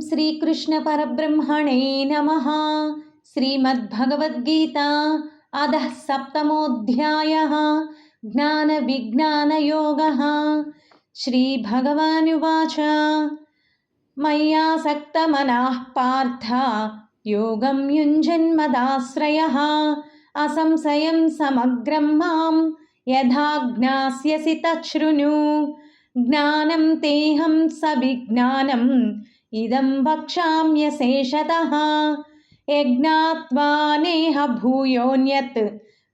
श्रीकृष्णपरब्रह्मणे नमः। श्रीमद्भगवद्गीता अधः सप्तमोऽध्यायः। ज्ञानविज्ञानयोगः। श्रीभगवानुवाच। मय्यासक्तमनः पार्थ। योगं युञ्जन्मदाश्रयः। असंशयं समग्रं माँ यथा ज्ञास्यसि तच्छृणु। ज्ञानं तेऽहं सविज्ञानम् इदं वक्ष्याम्यशेषतः। यज्ञात्वा नेह भूयोऽन्यत्,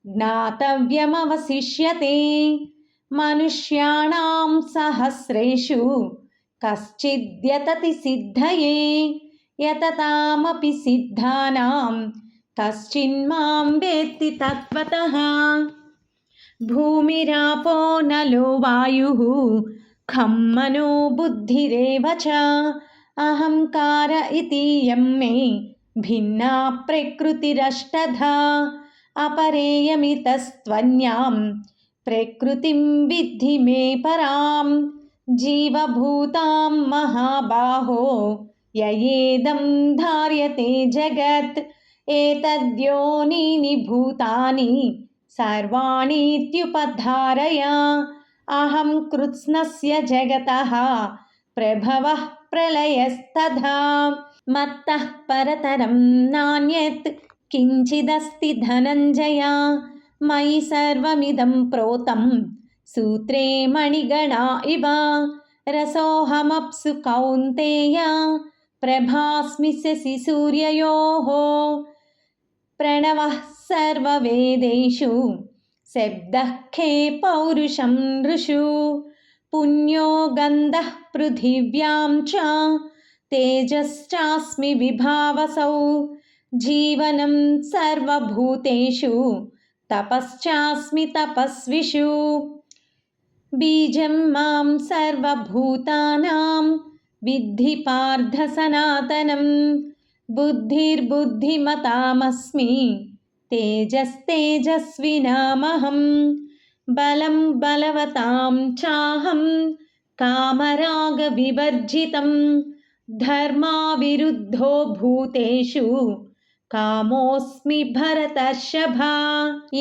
ज्ञातव्यमवशिष्यते। मनुष्याणां सहस्रेषु कश्चिद्यतति सिद्धये, यततामपि सिद्धानां कश्चिन्मां वेत्ति तत्त्वतः। भूमिरापो नलो वायुः, खं मनो बुद्धिरेव च। अहङ्कार इति मे भिन्ना प्रकृतिरष्टधा। अपरेयमितस्त्वन्यां प्रकृतिं विद्धि मे परां। जीवभूतां महाबाहो ययेदं धार्यते जगत्। एतद्योनीनि भूतानि सर्वाणीत्युपधारय। अहं कृत्स्नस्य जगतः प्रभवः प्रलयस्तथा मत्तः परतरं नान्यत् किञ्चिदस्ति धनञ्जय मयि सर्वमिदं प्रोतं सूत्रे मणिगणा इव रसोऽहमप्सु कौन्तेय प्रभास्मि शशि सूर्ययोः प्रणवः सर्ववेदेषु शब्दः खे पौरुषं नृषु पुण्यो गन्धः पृथिव्यां च। तेजश्चास्मि विभावसौ। जीवनं सर्वभूतेषु। तपश्चास्मि तपस्विषु। बीजं माँ सर्वभूतानां। विद्धि पार्धसनातनं बुद्धिर्बुद्धिमतामस्मि। तेजस्तेजस्विनामहं బలం బలవతాం చాహం కామరాగ వివర్జితం ధర్మావిరుద్ధో భూతేషు కామోస్మి భరతర్షభా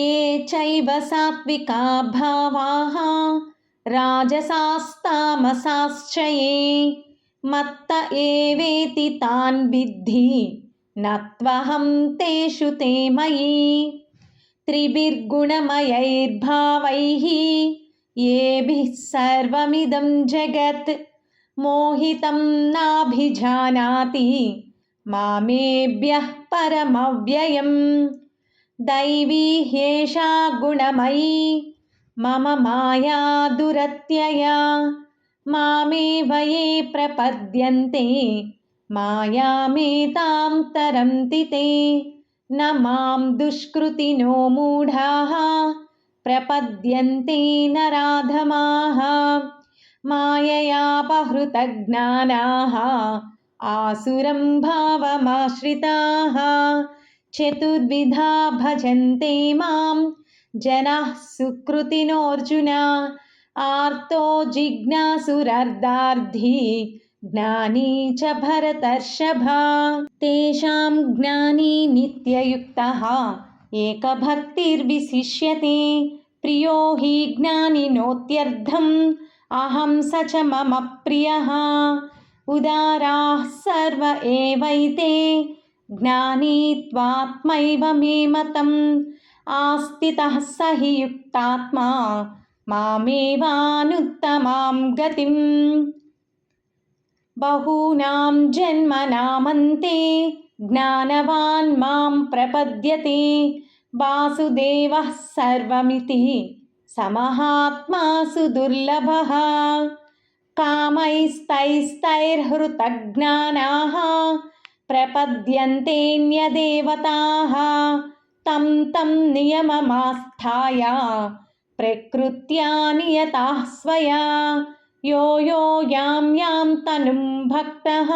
ఏ చైవ సాత్వికా భావాः రాజసాస్తామసాశ్చ ఏ మత్త ఏవేతి తాన్ విద్ధి నత్వహం తేషు తే మయి त्रिभिर्गुणमयैर्भावैः येभिः सर्वमिदं जगत्। मोहितं नाभिजानाति मामेभ्यः परमव्ययं दैवी ह्येषा गुणमयी मम माया दुरत्यया। मामेव ये प्रपद्यन्ते मायामेतां तरन्ति ते न माँ दुष्कृतिनो मूढाः, प्रपद्यन्ते नराधमाः माययापहृतज्ञानाः आसुरं भावमाश्रिताः। चतुर्विधा भजन्ते माँ, जनाः सुकृतिनोऽर्जुन। आर्तो जिज्ञासुरर्धार्थी ज्ञानी च भरतर्षभा तेषां ज्ञानी नित्ययुक्तः एकभक्तिर्विशिष्यते प्रियो हि ज्ञानिनोत्यर्धम् अहं स च मम प्रियः उदाराः सर्व एवैते ज्ञानी त्वात्मैव मे मतम् आस्थितः स हि युक्तात्मा मामेवानुत्तमां गतिम् బహూనాం జన్మనామంతే జ్ఞానవాన్ మాం ప్రపద్యతే వాసుదేవ సర్వమితి సమహాత్మా సుదుర్లభ కామైస్తైస్తైర్హృతజ్ఞానా ప్రపద్యంతేన్యదేవతా తం తం నియమమాస్థాయ ప్రకృత్యా నియతా స్వయా यो यो यां यां तनुं भक्तः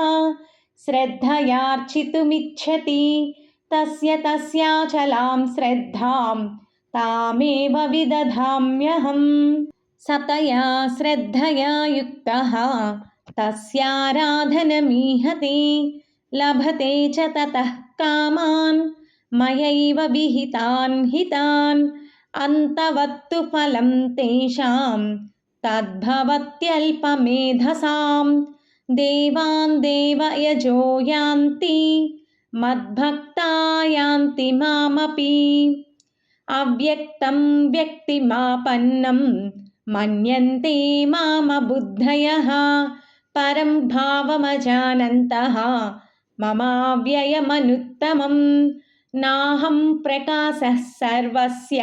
श्रद्धयार्चितुमिच्छति। तस्य तस्याचलां श्रद्धां तामेव विदधाम्यहम्। सतया श्रद्धया युक्तः तस्याराधनमीहते लभते च ततः कामान् मयैव विहितान् हितान् अन्तवत्तु फलं तेषां तद्भवत्यल्पमेधसां देवान् देवयजो यान्ति मद्भक्ता यान्ति मामपि अव्यक्तं व्यक्तिमापन्नं मन्यन्ते मामबुद्धयः परं भावमजानन्तः ममाव्ययमनुत्तमं नाहं प्रकाशः सर्वस्य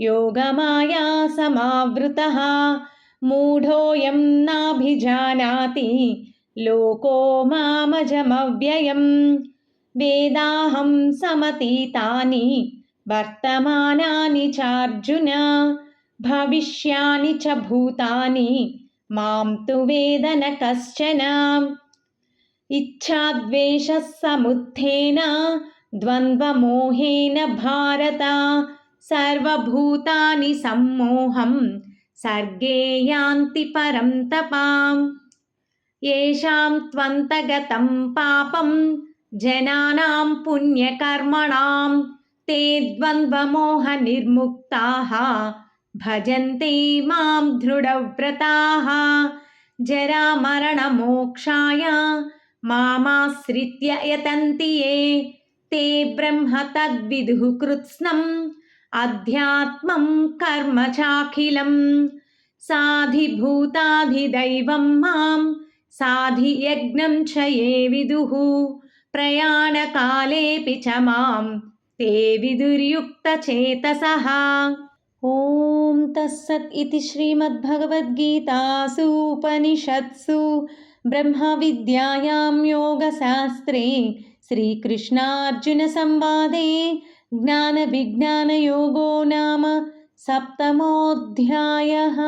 योगमाया समावृतः मूढोऽयं नाभिजानाति। लोको मामजमव्ययं वेदाहं समतीतानि। वर्तमानानि चार्जुन। भविष्यानि च भूतानि। माँ तु वेद न कश्चन। इच्छाद्वेषः समुत्थेन। द्वन्द्वमोहेन भारत। सर्वभूतानि सम्मोहं सर्गे यान्ति परं तपाम् येषां त्वन्तगतं पापं जनानां पुण्यकर्मणां ते द्वन्द्वमोहनिर्मुक्ताः भजन्ते मां दृढव्रताः जरामरणमोक्षाय मामाश्रित्य यतन्ति ये ते ब्रह्म तद्विदुः कृत्स्नम् अध्यात्मं कर्म चाखिलं साधिभूताधिदैवं मां साधियज्ञं च ये विदुः प्रयाणकालेऽपि च मां ते विदुर्युक्तचेतसः ॐ तत्सत् इति श्रीमद्भगवद्गीतासु उपनिषत्सु ब्रह्मविद्यायां योगशास्त्रे श्रीकृष्णार्जुनसंवादे ज्ञानविज्ञानयोगो नाम सप्तमोऽध्यायः